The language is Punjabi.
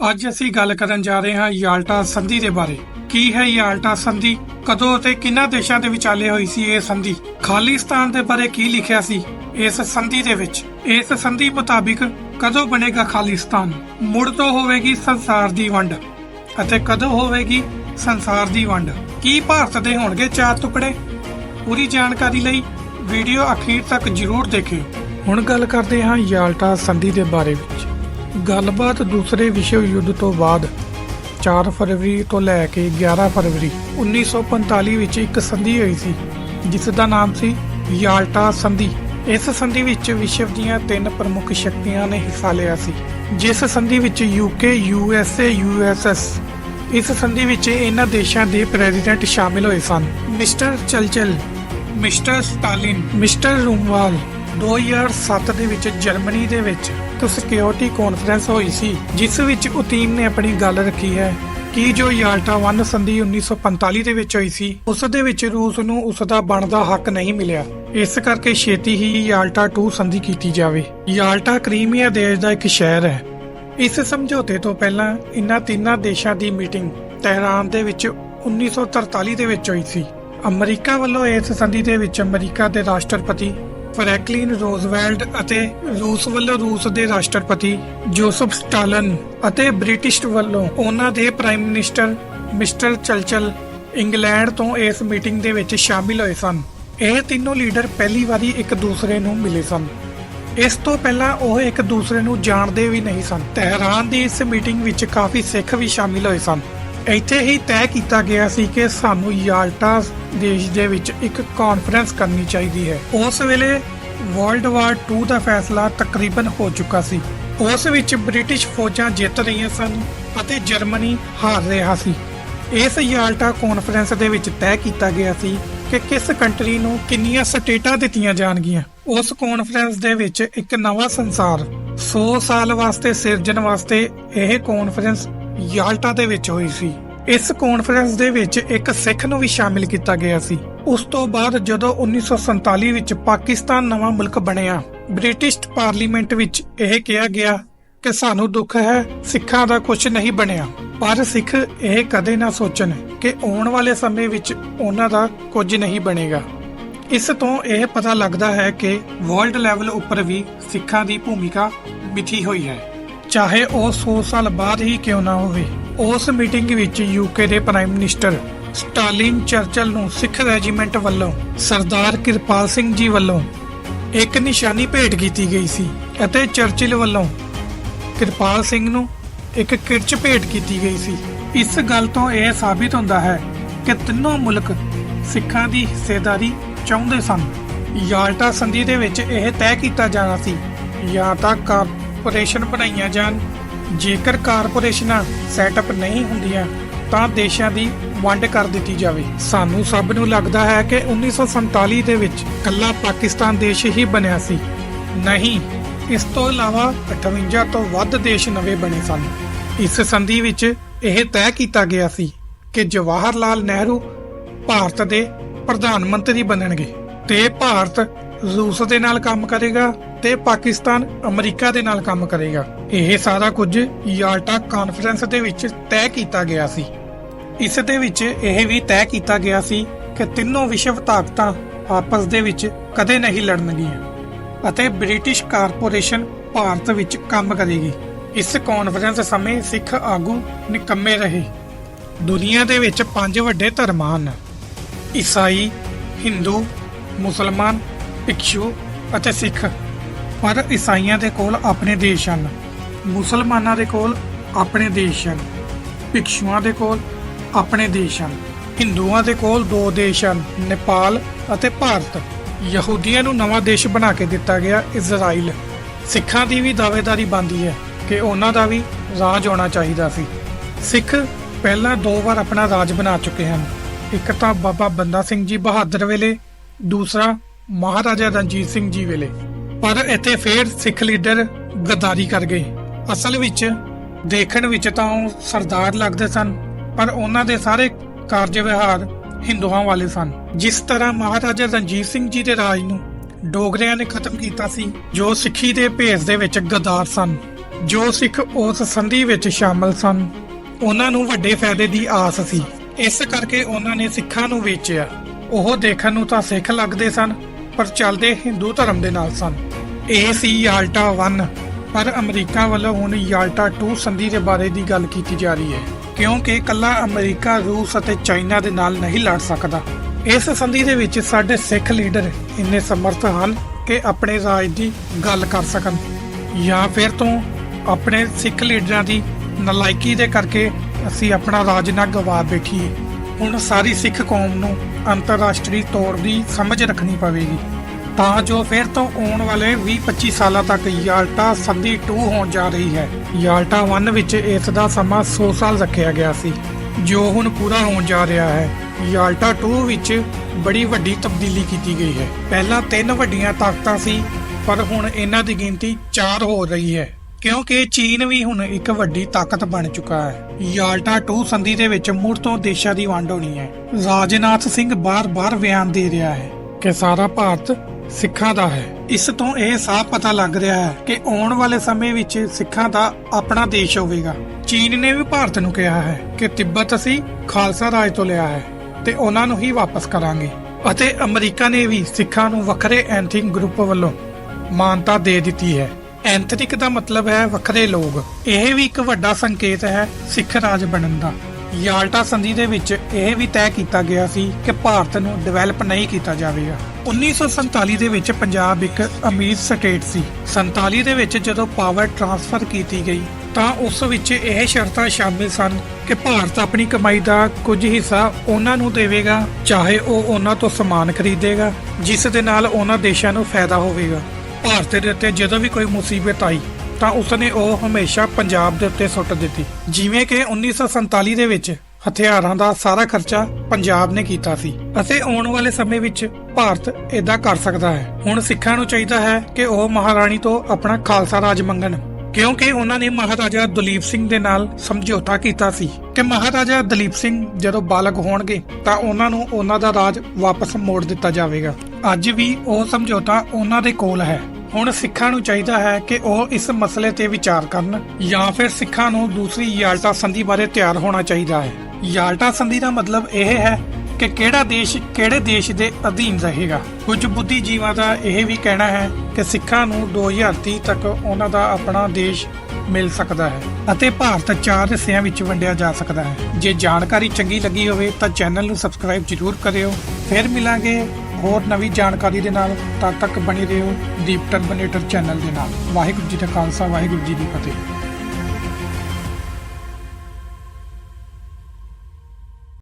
ਅੱਜ ਅਸੀਂ ਗੱਲ ਕਰਨ ਜਾ ਰਹੇ ਹਾਂ ਯਾਲਟਾ ਸੰਧੀ ਦੇ ਬਾਰੇ। ਕੀ ਹੈ ਯਾਲਟਾ ਸੰਧੀ? ਕਦੋਂ ਅਤੇ ਕਿੰਨਾਂ ਦੇਸ਼ਾਂ ਦੇ ਵਿਚਾਲੇ ਹੋਈ ਸੀ ਇਹ ਸੰਧੀ? ਖਾਲਿਸਤਾਨ ਦੇ ਬਾਰੇ ਕੀ ਲਿਖਿਆ ਸੀ ਇਸ ਸੰਧੀ ਦੇ ਵਿੱਚ? ਇਸ ਸੰਧੀ ਮੁਤਾਬਿਕ ਕਦੋਂ ਬਣੇਗਾ ਖਾਲਿਸਤਾਨ ਮੁੜ ਤੋਂ ਹੋਵੇਗੀ ਸੰਸਾਰ ਦੀ ਵੰਡ। ਅਤੇ ਕਦੋਂ ਹੋਵੇਗੀ ਸੰਸਾਰ ਦੀ ਵੰਡ? ਕੀ ਭਾਰਤ ਦੇ ਹੋਣਗੇ ਚਾਰ ਟੁਕੜੇ? ਪੂਰੀ ਜਾਣਕਾਰੀ ਲਈ ਵੀਡੀਓ ਅਖੀਰ ਤੱਕ ਜ਼ਰੂਰ ਦੇਖਿਓ। ਹੁਣ ਗੱਲ ਕਰਦੇ ਹਾਂ ਯਾਲਟਾ ਸੰਧੀ ਦੇ ਬਾਰੇ ਵਿੱਚ। ਗੱਲਬਾਤ ਦੂਸਰੇ ਵਿਸ਼ਵ ਯੁੱਧ ਤੋਂ ਬਾਅਦ 4 ਫਰਵਰੀ ਤੋਂ ਲੈ ਕੇ 11 ਫਰਵਰੀ 1945 ਵਿੱਚ ਇੱਕ ਸੰਧੀ ਹੋਈ ਸੀ, ਜਿਸ ਦਾ ਨਾਮ ਸੀ ਯਾਲਟਾ ਸੰਧੀ। ਇਸ ਸੰਧੀ ਵਿੱਚ ਵਿਸ਼ਵ ਦੀਆਂ ਤਿੰਨ ਪ੍ਰਮੁੱਖ ਸ਼ਕਤੀਆਂ ਨੇ ਹਿੱਸਾ ਲਿਆ ਸੀ। ਜਿਸ ਸੰਧੀ ਵਿੱਚ ਯੂਕੇ ਯੂਐਸਏ ਯੂਐਸਐਸ ਇਸ ਸੰਧੀ ਵਿੱਚ ਇਹਨਾਂ ਦੇਸ਼ਾਂ ਦੇ ਪ੍ਰੈਜ਼ੀਡੈਂਟ ਸ਼ਾਮਿਲ ਹੋਏ ਸਨ। Mister Churchill mister Stalin, mister Roosevelt 2007 ਦੇ ਵਿੱਚ ਜਰਮਨੀ ਦੇ ਵਿੱਚ ਇੱਕ ਸਿਕਿਉਰਿਟੀ ਕਾਨਫਰੰਸ ਹੋਈ ਸੀ, ਜਿਸ ਵਿੱਚ ਉਤੀਮ ਨੇ ਆਪਣੀ ਗੱਲ ਰੱਖੀ ਹੈ ਕਿ ਜੋ ਯਾਲਟਾ ਵਨ ਸੰਧੀ 1945 ਦੇ ਵਿੱਚ ਹੋਈ ਸੀ, ਉਸ ਦੇ ਵਿੱਚ ਰੂਸ ਨੂੰ ਉਸ ਦਾ ਬਣਦਾ ਹੱਕ ਨਹੀਂ ਮਿਲਿਆ। ਇਸ ਕਰਕੇ ਛੇਤੀ ਹੀ ਯਾਲਟਾ 2 ਸੰਧੀ ਕੀਤੀ ਜਾਵੇ। ਯਾਲਟਾ ਕਰੀਮੀਆ ਦੇਸ਼ ਦਾ ਇੱਕ ਸ਼ਹਿਰ ਹੈ। ਇਸ ਸਮਝੌਤੇ ਤੋਂ ਪਹਿਲਾਂ ਇਨ੍ਹਾਂ ਤਿੰਨਾਂ ਦੇਸ਼ਾਂ ਦੀ ਮੀਟਿੰਗ ਤਹਿਰਾਨ ਦੇ ਵਿੱਚ 1943 ਦੇ ਵਿੱਚ ਹੋਈ ਸੀ। ਅਮਰੀਕਾ ਵੱਲੋਂ ਇਸ ਸੰਧੀ ਦੇ ਵਿੱਚ ਅਮਰੀਕਾ ਦੇ ਰਾਸ਼ਟਰਪਤੀ ਫਰੈਂਕਲਿਨ ਰੋਜ਼ਵੈਲਟ ਅਤੇ ਰੂਸ ਵੱਲੋਂ ਰੂਸ ਦੇ ਰਾਸ਼ਟਰਪਤੀ ਜੋਸਫ ਸਟਾਲਨ ਅਤੇ ਬ੍ਰਿਟਿਸ਼ ਵੱਲੋਂ ਉਹਨਾਂ ਦੇ prime minister mister Churchill England ਤੋਂ ਇਸ ਮੀਟਿੰਗ ਦੇ ਵਿੱਚ ਸ਼ਾਮਿਲ ਹੋਏ ਸਨ। ਇਹ ਤਿੰਨੋਂ ਲੀਡਰ ਪਹਿਲੀ ਵਾਰੀ ਇੱਕ ਦੂਸਰੇ ਨੂੰ ਮਿਲੇ ਸਨ। ਇਸ ਤੋਂ ਪਹਿਲਾਂ ਉਹ ਇੱਕ ਦੂਸਰੇ ਨੂੰ ਜਾਣਦੇ ਵੀ ਨਹੀਂ ਸਨ। ਤਹਿਰਾਨ ਦੀ ਇਸ ਮੀਟਿੰਗ ਵਿੱਚ ਕਾਫੀ ਸਿੱਖ ਵੀ ਸ਼ਾਮਿਲ ਹੋਏ ਸਨ। ਇੱਥੇ ਹੀ ਤੈਅ ਕੀਤਾ ਗਿਆ ਸੀ ਕਿ ਸਾਨੂੰ ਯਾਲਟਾ ਦੇਸ਼ ਦੇ ਵਿੱਚ ਇੱਕ ਕਾਨਫਰੰਸ ਕਰਨੀ ਚਾਹੀਦੀ ਹੈ। ਉਸ ਵੇਲੇ ਵਰਲਡ ਵਾਰ 2 ਦਾ ਫੈਸਲਾ ਤਕਰੀਬਨ ਹੋ ਚੁੱਕਾ ਸੀ। ਉਸ ਵਿੱਚ ਬ੍ਰਿਟਿਸ਼ ਫੌਜਾਂ ਜਿੱਤ ਰਹੀਆਂ ਸਨ ਅਤੇ ਜਰਮਨੀ ਹਾਰ ਰਿਹਾ ਸੀ। ਇਸ ਯਾਲਟਾ ਕਾਨਫਰੰਸ ਦੇ ਵਿੱਚ ਤੈਅ ਕੀਤਾ ਗਿਆ ਸੀ ਕਿ ਕਿਸ ਕੰਟਰੀ ਨੂੰ ਕਿੰਨੀਆਂ ਸਟੇਟਾਂ ਦਿੱਤੀਆਂ ਜਾਣਗੀਆਂ। ਉਸ ਕਾਨਫਰੰਸ ਦੇ ਵਿੱਚ ਇੱਕ ਨਵਾਂ ਸੰਸਾਰ 100 ਸਾਲ ਵਾਸਤੇ ਸਿਰਜਣ ਵਾਸਤੇ ਇਹ ਕਾਨਫਰੰਸ ਯਾਲਟਾ ਦੇ ਵਿੱਚ ਹੋਈ ਸੀ। ਇਸ ਕਾਨਫਰੰਸ ਦੇ ਵਿੱਚ ਇੱਕ ਸਿੱਖ ਨੂੰ ਵੀ ਸ਼ਾਮਿਲ ਕੀਤਾ ਗਿਆ ਸੀ। ਉਸ ਤੋਂ ਬਾਅਦ ਜਦੋਂ 1947 ਵਿੱਚ ਪਾਕਿਸਤਾਨ ਨਵਾਂ ਮੁਲਕ ਬਣਿਆ, ਬ੍ਰਿਟਿਸ਼ ਪਾਰਲੀਮੈਂਟ ਵਿੱਚ ਇਹ ਕਿਹਾ ਗਿਆ ਕਿ ਸਾਨੂੰ ਦੁੱਖ ਹੈ, ਸਿੱਖਾਂ ਦਾ ਕੁਝ ਨਹੀਂ ਬਣਿਆ। ਪਰ ਸਿੱਖ ਇਹ ਕਦੇ ਨਾ ਸੋਚਣ ਕਿ ਆਉਣ ਵਾਲੇ ਸਮੇਂ ਵਿੱਚ ਉਹਨਾਂ ਦਾ ਕੁਝ ਨਹੀਂ ਬਣੇਗਾ। ਇਸ ਤੋਂ ਇਹ ਪਤਾ ਲੱਗਦਾ ਹੈ ਕਿ ਵਰਲਡ ਲੈਵਲ ਉੱਪਰ ਵੀ ਸਿੱਖਾਂ ਦੀ ਭੂਮਿਕਾ ਮਿਥੀ ਹੋਈ ਹੈ। ਚਾਹੇ ਉਹ 100 ਸਾਲ ਬਾਅਦ ਹੀ ਕਿਉਂ ਨਾ ਹੋਵੇ, ਉਸ ਮੀਟਿੰਗ ਵਿੱਚ ਯੂਕੇ ਦੇ ਪ੍ਰਾਈਮ ਮਿਨਿਸਟਰ ਸਟਾਲਿਨ ਚਰਚਲ ਨੂੰ ਸਿੱਖ ਰੈਜੀਮੈਂਟ ਵੱਲੋਂ ਸਰਦਾਰ ਕਿਰਪਾਲ ਸਿੰਘ ਜੀ ਵੱਲੋਂ ਇੱਕ ਨਿਸ਼ਾਨੀ ਭੇਟ ਕੀਤੀ ਗਈ ਸੀ ਅਤੇ ਚਰਚਿਲ ਵੱਲੋਂ ਕਿਰਪਾਲ ਸਿੰਘ ਨੂੰ ਇੱਕ ਕਿਰਚ ਭੇਟ ਕੀਤੀ ਗਈ ਸੀ। ਇਸ ਗੱਲ ਤੋਂ ਇਹ ਸਾਬਿਤ ਹੁੰਦਾ ਹੈ ਕਿ ਤਿੰਨੋਂ ਮੁਲਕ ਸਿੱਖਾਂ ਦੀ ਹਿੱਸੇਦਾਰੀ ਚਾਹੁੰਦੇ ਸਨ। ਯਾਲਟਾ ਸੰਧੀ ਦੇ ਵਿੱਚ ਇਹ ਤੈਅ ਕੀਤਾ ਜਾਣਾ ਸੀ, ਜਾਂ ਤਾਂ ਕਾਰਪੋਰੇਸ਼ਨ ਬਣਾਈਆਂ ਜਾਣ। ਜੇਕਰ ਕਾਰਪੋਰੇਸ਼ਨਾਂ ਸੈਟਅਪ ਨਹੀਂ ਹੁੰਦੀਆਂ, ਤਾਂ ਦੇਸ਼ਾਂ ਦੀ ਵੰਡ ਕਰ ਦਿੱਤੀ ਜਾਵੇ। ਸਾਨੂੰ ਸਭ ਨੂੰ ਲੱਗਦਾ ਹੈ ਕਿ 1947 ਦੇ ਵਿੱਚ ਕੱਲਾ ਪਾਕਿਸਤਾਨ ਦੇਸ਼ ਹੀ ਬਣਿਆ ਸੀ। ਨਹੀਂ, ਇਸ ਤੋਂ ਇਲਾਵਾ 58 ਤੋਂ ਵੱਧ ਦੇਸ਼ ਨਵੇਂ ਬਣੇ ਸਨ। ਇਸ ਸੰਧੀ ਵਿੱਚ ਇਹ ਤੈਅ ਕੀਤਾ ਗਿਆ ਸੀ ਕਿ ਜਵਾਹਰ ਲਾਲ ਨਹਿਰੂ ਭਾਰਤ ਦੇ ਪ੍ਰਧਾਨ ਮੰਤਰੀ ਬਣਨਗੇ ਤੇ ਭਾਰਤ ਰੂਸ ਦੇ ਨਾਲ ਕੰਮ ਕਰੇਗਾ। ਤੇ ਪਾਕਿਸਤਾਨ ਅਮਰੀਕਾ ਦੇ ਨਾਲ ਕੰਮ ਕਰੇਗਾ। ਇਹ ਸਾਰਾ ਕੁਝ ਯਾਲਟਾ ਕਾਨਫਰੰਸ ਦੇ ਵਿੱਚ ਤੈਅ ਕੀਤਾ ਗਿਆ ਸੀ। ਇਸ ਦੇ ਵਿੱਚ ਇਹ ਵੀ ਤੈਅ ਕੀਤਾ ਗਿਆ ਸੀ ਕਿ ਤਿੰਨੋਂ ਵਿਸ਼ਵ ਤਾਕਤਾਂ ਆਪਸ ਦੇ ਵਿੱਚ ਕਦੇ ਨਹੀਂ ਲੜਨਗੀਆਂ ਅਤੇ ਬ੍ਰਿਟਿਸ਼ ਕਾਰਪੋਰੇਸ਼ਨ ਭਾਰਤ ਵਿੱਚ ਕੰਮ ਕਰੇਗੀ। ਇਸ ਕਾਨਫਰੰਸ ਸਮੇਂ ਸਿੱਖ ਆਗੂ ਨਿਕੰਮੇ ਰਹੇ। ਦੁਨੀਆ ਦੇ ਵਿੱਚ ਪੰਜ ਵੱਡੇ ਧਰਮ ਹਨ। ਈਸਾਈ, ਹਿੰਦੂ, ਮੁਸਲਮਾਨ ਭਿਕਸ਼ੂ ਅਤੇ ਸਿੱਖ। ਪਰ ਈਸਾਈਆਂ ਦੇ ਕੋਲ ਆਪਣੇ ਦੇਸ਼ ਹਨ। ਮੁਸਲਮਾਨਾਂ ਦੇ ਕੋਲ ਆਪਣੇ ਦੇਸ਼ ਹਨ। ਭਿਕਸ਼ੂਆਂ ਦੇ ਕੋਲ ਆਪਣੇ ਦੇਸ਼ ਹਨ। ਹਿੰਦੂਆਂ ਦੇ ਕੋਲ ਦੋ ਦੇਸ਼ ਹਨ, ਨੇਪਾਲ ਅਤੇ ਭਾਰਤ। ਯਹੂਦੀਆਂ ਨੂੰ ਨਵਾਂ ਦੇਸ਼ ਬਣਾ ਕੇ ਦਿੱਤਾ ਗਿਆ ਇਜ਼ਰਾਈਲ। ਸਿੱਖਾਂ ਦੀ ਵੀ ਦਾਅਵੇਦਾਰੀ ਬੰਦੀ ਹੈ ਕਿ ਉਹਨਾਂ ਦਾ ਵੀ ਰਾਜ ਹੋਣਾ ਚਾਹੀਦਾ ਸੀ। ਸਿੱਖ ਪਹਿਲਾਂ ਦੋ ਵਾਰ ਆਪਣਾ ਰਾਜ ਬਣਾ ਚੁੱਕੇ ਹਨ। ਇੱਕ ਤਾਂ ਬਾਬਾ ਬੰਦਾ ਸਿੰਘ ਜੀ ਬਹਾਦਰ ਵੇਲੇ, ਦੂਸਰਾ ਮਹਾਰਾਜਾ ਰਣਜੀਤ ਸਿੰਘ ਜੀ ਵੇਲੇ। ਪਰ ਇੱਥੇ ਫੇਰ ਸਿੱਖ ਲੀਡਰ ਗਦਾਰੀ ਕਰ ਗਏ। ਅਸਲ ਵਿੱਚ ਦੇਖਣ ਵਿੱਚ ਤਾਂ ਉਹ ਸਰਦਾਰ ਲੱਗਦੇ ਸਨ, ਪਰ ਉਹਨਾਂ ਦੇ ਸਾਰੇ ਕਾਰਜ ਵਿਹਾਰ ਹਿੰਦੂਆਂ ਵਾਲੇ ਸਨ। ਜਿਸ ਤਰ੍ਹਾਂ ਮਹਾਰਾਜਾ ਰਣਜੀਤ ਸਿੰਘ ਜੀ ਦੇ ਰਾਜ ਨੂੰ ਡੋਗਰਿਆਂ ਨੇ ਖਤਮ ਕੀਤਾ ਸੀ, ਜੋ ਸਿੱਖੀ ਦੇ ਭੇਸ ਦੇ ਵਿੱਚ ਗਦਾਰ ਸਨ, ਜੋ ਸਿੱਖ ਉਸ ਸੰਧੀ ਵਿੱਚ ਸ਼ਾਮਲ ਸਨ, ਉਹਨਾਂ ਨੂੰ ਵੱਡੇ ਫਾਇਦੇ ਦੀ ਆਸ ਸੀ। ਇਸ ਕਰਕੇ ਉਹਨਾਂ ਨੇ ਸਿੱਖਾਂ ਨੂੰ ਵੇਚਿਆ। ਉਹ ਦੇਖਣ ਨੂੰ ਤਾਂ ਸਿੱਖ ਲੱਗਦੇ ਸਨ, ਪਰ ਚੱਲਦੇ ਹਿੰਦੂ ਧਰਮ ਦੇ ਨਾਲ ਸਨ। ਇਹ ਸੀ ਯਾਲਟਾ 1 ਪਰ ਅਮਰੀਕਾ ਵੱਲੋਂ ਹੁਣ ਯਾਲਟਾ 2 ਸੰਧੀ ਦੇ ਬਾਰੇ ਦੀ ਗੱਲ ਕੀਤੀ ਜਾ ਰਹੀ ਹੈ, ਕਿਉਂਕਿ ਇਕੱਲਾ ਅਮਰੀਕਾ, ਰੂਸ ਅਤੇ ਚਾਈਨਾ ਦੇ ਨਾਲ ਨਹੀਂ ਲੜ ਸਕਦਾ। ਇਸ ਸੰਧੀ ਦੇ ਵਿੱਚ ਸਾਡੇ ਸਿੱਖ ਲੀਡਰ ਇੰਨੇ ਸਮਰਥ ਹਨ ਕਿ ਆਪਣੇ ਰਾਜ ਦੀ ਗੱਲ ਕਰ ਸਕਣ, ਜਾਂ ਫਿਰ ਤੋਂ ਆਪਣੇ ਸਿੱਖ ਲੀਡਰਾਂ ਦੀ ਨਲਾਇਕੀ ਦੇ ਕਰਕੇ ਅਸੀਂ ਆਪਣਾ ਰਾਜ ਨਾ ਗਵਾ ਬੈਠੀਏ। ਹੁਣ ਸਾਰੀ ਸਿੱਖ ਕੌਮ ਨੂੰ ਅੰਤਰਰਾਸ਼ਟਰੀ ਤੌਰ ਦੀ ਸਮਝ ਰੱਖਣੀ ਪਵੇਗੀ। ਤਾਂ ਜੋ ਫਿਰ ਤੋਂ ਆਉਣ ਵਾਲੇ 20-25 ਸਾਲਾਂ ਤੱਕ ਯਾਲਟਾ ਸੰਧੀ 2 ਹੋਣ ਜਾ ਰਹੀ ਹੈ। ਯਾਲਟਾ 1 ਵਿੱਚ ਇਸ ਦਾ ਸਮਾਂ 100 ਸਾਲ ਰੱਖਿਆ ਗਿਆ ਸੀ, ਜੋ ਹੁਣ ਪੂਰਾ ਹੋਣ ਜਾ ਰਿਹਾ ਹੈ। ਯਾਲਟਾ 2 ਵਿੱਚ ਬੜੀ ਵੱਡੀ ਤਬਦੀਲੀ ਕੀਤੀ ਗਈ ਹੈ। ਪਹਿਲਾਂ ਤਿੰਨ ਵੱਡੀਆਂ ਤਾਕਤਾਂ ਸੀ, ਪਰ ਹੁਣ ਇਹਨਾਂ ਦੀ ਗਿਣਤੀ 4 ਹੋ ਰਹੀ ਹੈ, ਕਿਉਂਕਿ ਚੀਨ ਵੀ ਹੁਣ ਇੱਕ ਵੱਡੀ ਤਾਕਤ ਬਣ ਚੁੱਕਾ ਹੈ। ਯਾਲਟਾ 2 ਸੰਧੀ ਦੇ ਵਿੱਚ ਮੁੜ ਤੋਂ ਦੇਸ਼ਾਂ ਦੀ ਵੰਡ ਹੋਣੀ ਹੈ। ਰਾਜਨਾਥ ਸਿੰਘ ਬਾਰ-ਬਾਰ ਬਿਆਨ ਦੇ ਰਿਹਾ ਹੈ ਕਿ ਸਾਰਾ ਭਾਰਤ ਸਿੱਖਾਂ ਦਾ ਹੈ। ਇਸ ਤੋਂ ਇਹ ਸਾਫ਼ ਪਤਾ ਲੱਗ ਰਿਹਾ ਹੈ ਕਿ ਆਉਣ ਵਾਲੇ ਸਮੇਂ ਵਿੱਚ ਸਿੱਖਾਂ ਦਾ ਆਪਣਾ ਦੇਸ਼ ਹੋਵੇਗਾ। ਚੀਨ ਨੇ ਵੀ ਭਾਰਤ ਨੂੰ ਕਿਹਾ ਹੈ ਕਿ ਤਿੱਬਤ ਅਸੀਂ ਖਾਲਸਾ ਰਾਜ ਤੋਂ ਲਿਆ ਹੈ ਤੇ ਉਹਨਾਂ ਨੂੰ ਹੀ ਵਾਪਸ ਕਰਾਂਗੇ। ਅਤੇ ਅਮਰੀਕਾ ਨੇ ਵੀ ਸਿੱਖਾਂ ਨੂੰ ਵੱਖਰੇ ਐਂਥਿਕ ਗਰੁੱਪ ਵੱਲੋਂ ਮਾਨਤਾ ਦੇ ਦਿੱਤੀ ਹੈ। ਐਂਥਨਿਕ ਦਾ ਮਤਲਬ ਹੈ ਵੱਖਰੇ ਲੋਕ। ਇਹ ਵੀ ਇੱਕ ਵੱਡਾ ਸੰਕੇਤ ਹੈ ਸਿੱਖ ਰਾਜ ਬਣਨ ਦਾ। ਯਾਲਟਾ ਸੰਧੀ ਦੇ ਵਿੱਚ ਇਹ ਵੀ ਤੈਅ ਕੀਤਾ ਗਿਆ ਸੀ ਕਿ ਭਾਰਤ ਨੂੰ ਡਿਵੈਲਪ ਨਹੀਂ ਕੀਤਾ ਜਾਵੇਗਾ। 1947 ਦੇ ਵਿੱਚ ਪੰਜਾਬ ਇੱਕ ਅਮੀਰ ਸਟੇਟ ਸੀ। 47 ਦੇ ਵਿੱਚ ਜਦੋਂ ਪਾਵਰ ਟਰਾਂਸਫਰ ਕੀਤੀ ਗਈ, ਤਾਂ ਉਸ ਵਿੱਚ ਇਹ ਸ਼ਰਤਾਂ ਸ਼ਾਮਿਲ ਸਨ ਕਿ ਭਾਰਤ ਆਪਣੀ ਕਮਾਈ ਦਾ ਕੁਝ ਹਿੱਸਾ ਉਹਨਾਂ ਨੂੰ ਦੇਵੇਗਾ, ਚਾਹੇ ਉਹ ਉਹਨਾਂ ਤੋਂ ਸਮਾਨ ਖਰੀਦੇਗਾ, ਜਿਸ ਦੇ ਨਾਲ ਉਹਨਾਂ ਦੇਸ਼ਾਂ ਨੂੰ ਫਾਇਦਾ ਹੋਵੇਗਾ। ਭਾਰਤ ਦੇ ਉੱਤੇ ਜਦੋਂ ਵੀ ਕੋਈ ਮੁਸੀਬਤ ਆਈ, ਤਾਂ ਉਸਨੇ ਉਹ ਹਮੇਸ਼ਾ ਪੰਜਾਬ ਦੇ ਉੱਤੇ ਸੁੱਟ ਦਿੱਤੀ। ਜਿਵੇਂ ਕਿ 1947 ਦੇ ਵਿੱਚ ਹਥਿਆਰਾਂ ਦਾ ਸਾਰਾ ਖਰਚਾ ਪੰਜਾਬ ਨੇ ਕੀਤਾ ਸੀ। ਅਤੇ ਆਉਣ ਵਾਲੇ ਸਮੇਂ ਵਿੱਚ ਭਾਰਤ ਇਦਾਂ ਕਰ ਸਕਦਾ ਹੈ। ਹੁਣ ਸਿੱਖਾਂ ਨੂੰ ਚਾਹੀਦਾ ਹੈ ਕਿ ਉਹ ਮਹਾਰਾਣੀ ਤੋਂ ਆਪਣਾ ਖਾਲਸਾ ਰਾਜ ਮੰਗਣ। ਕਿਉਂਕਿ ਉਹਨਾਂ ਨੇ ਮਹਾਰਾਜਾ ਦਲੀਪ ਸਿੰਘ ਦੇ ਨਾਲ ਸਮਝੌਤਾ ਕੀਤਾ ਸੀ ਕਿ ਮਹਾਰਾਜਾ ਦਲੀਪ ਸਿੰਘ ਜਦੋਂ ਬਾਲਗ ਹੋਣਗੇ ਤਾਂ ਉਹਨਾਂ ਨੂੰ ਉਹਨਾਂ ਦਾ ਰਾਜ ਵਾਪਸ ਮੋੜ ਦਿੱਤਾ ਜਾਵੇਗਾ। ਅੱਜ ਵੀ ਉਹ ਸਮਝੌਤਾ ਉਹਨਾਂ ਦੇ ਕੋਲ ਹੈ। ਹੁਣ ਸਿੱਖਾਂ ਨੂੰ ਚਾਹੀਦਾ ਹੈ ਕਿ ਉਹ ਇਸ ਮਸਲੇ ਤੇ ਵਿਚਾਰ ਕਰਨ ਜਾਂ ਫਿਰ ਸਿੱਖਾਂ ਨੂੰ ਦੂਸਰੀ ਯਾਲਟਾ ਸੰਧੀ ਬਾਰੇ ਤਿਆਰ ਹੋਣਾ ਚਾਹੀਦਾ ਹੈ। ਯਾਲਟਾ ਸੰਧੀ ਦਾ ਮਤਲਬ ਇਹ ਹੈ ਕਿ ਕਿਹੜਾ ਦੇਸ਼ ਕਿਹੜੇ ਦੇਸ਼ ਦੇ ਅਧੀਨ ਰਹੇਗਾ? ਕੁਝ ਬੁੱਧੀਜੀਵਾਂ ਦਾ ਇਹ ਵੀ ਕਹਿਣਾ ਹੈ ਕਿ ਸਿੱਖਾਂ ਨੂੰ 2030 ਤੱਕ ਉਹਨਾਂ ਦਾ ਆਪਣਾ ਦੇਸ਼ ਮਿਲ ਸਕਦਾ ਹੈ ਅਤੇ ਭਾਰਤ ਚਾਰ ਹਿੱਸਿਆਂ ਵਿੱਚ ਵੰਡਿਆ ਜਾ ਸਕਦਾ ਹੈ। ਜੇ ਜਾਣਕਾਰੀ ਚੰਗੀ ਲੱਗੀ ਹੋਵੇ ਤਾਂ ਚੈਨਲ ਨੂੰ ਸਬਸਕ੍ਰਾਈਬ ਜ਼ਰੂਰ ਕਰਿਓ। ਫਿਰ ਮਿਲਾਂਗੇ ਹੋਰ ਨਵੀਂ ਜਾਣਕਾਰੀ ਦੇ ਨਾਲ। ਤਦ ਤੱਕ ਬਣੇ ਰਹੋ ਦੀਪ ਟਰਬਨੇਟਰ ਚੈਨਲ ਦੇ ਨਾਲ। ਵਾਹਿਗੁਰੂ ਜੀ ਦਾ ਖਾਲਸਾ, ਵਾਹਿਗੁਰੂ ਜੀ ਦੀ ਫਤਿਹ।